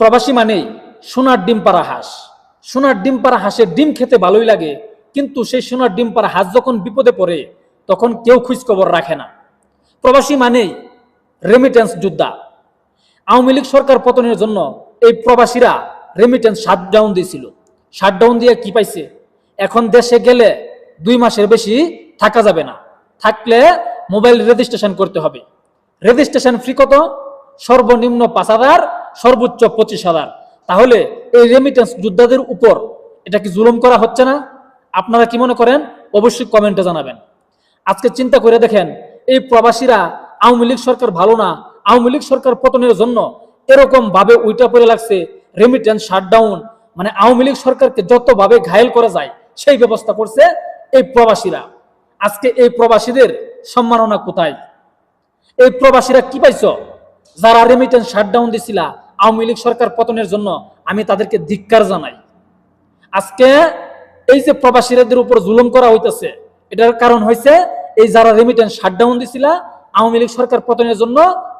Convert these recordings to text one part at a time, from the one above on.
প্রবাসী মানেই সোনার ডিম পাড়া হাঁস। সোনার ডিম পাড়া হাঁসের ডিম খেতে ভালোই লাগে, কিন্তু সেই সোনার ডিম পাড়া হাঁস যখন বিপদে পড়ে, তখন কেউ খোঁজখবর রাখে না। প্রবাসী মানেই রেমিটেন্স যোদ্ধা। আওয়ামী লীগ সরকার পতনের জন্য এই প্রবাসীরা রেমিটেন্স শাটডাউন দিয়েছিল। শাটডাউন দিয়ে কি পাইছে? এখন দেশে গেলে দুই মাসের বেশি থাকা যাবে না। থাকলে মোবাইল রেজিস্ট্রেশন করতে হবে। রেজিস্ট্রেশন ফ্রি কত? সর্বনিম্ন পাঁচ হাজার সর্বোচ্চ পঁচিশ হাজার। তাহলে এই রেমিটেন্স যোদ্ধাদের উপর এটা কি জুলুম করা হচ্ছে না? আপনারা কি মনে করেন? অবশ্যই কমেন্টে জানাবেন। আজকে চিন্তা করে দেখেন, এই প্রবাসীরা আওয়ামী লীগ সরকার ভালো না, আওয়ামী লীগ সরকার পতনের জন্য এরকম ভাবে উইটা পড়ে লাগছে রেমিটেন্স শাটডাউন মানে আওয়ামী লীগ সরকারকে যতভাবে ঘায়েল করা যায়, সেই ব্যবস্থা করছে এই প্রবাসীরা। আজকে এই প্রবাসীদের সম্মাননা কোথায়? এই প্রবাসীরা কি পাইছ? যারা রেমিটেন্স শাটডাউন দিছিলা আওয়ামী লীগ সরকার পতনের জন্য আমি তাদেরকে ধিক্কার জানাই। আজকে এই যে প্রবাসীদের উপর জুলুম করা হইতেছে, এটার কারণ হয়েছে এই যারা রেমিটেন্স শাটডাউন দিছিলা, আওয়ামী লীগ সরকার পতনের জন্য,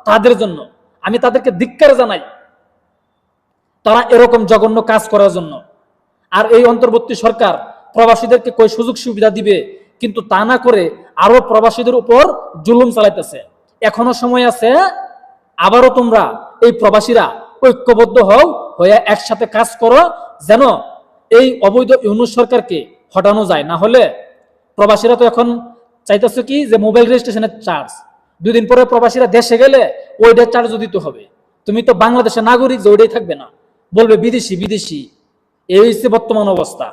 তাদের জন্য। আমি তাদেরকে ধিক্কার জানাই। তারা এরকম জঘন্য কাজ করার জন্য। আর এই অন্তর্বর্তী সরকার প্রবাসীদেরকে কই সুযোগ সুবিধা দিবে, কিন্তু তা না করে আরও প্রবাসীদের উপর জুলুম চালাইতেছে। এখনও সময় আছে, আবারও তোমরা এই প্রবাসীরা ঐক্যবদ্ধ হও, হয়ে একসাথে কাজ করো, যেন এই অবৈধ ইউনুস সরকারকে হটানো যায়। না হলে প্রবাসীরা তো এখন চাইতেছে কি যে মোবাইল রেজিস্ট্রেশনের চার্জ। দুদিন পরে প্রবাসীরা দেশে গেলে ওইটার চার্জও দিতে হবে। তুমি তো বাংলাদেশের নাগরিক যে ওইটাই থাকবে না। বলবে বিদেশি বিদেশি। এই হচ্ছে বর্তমান অবস্থা।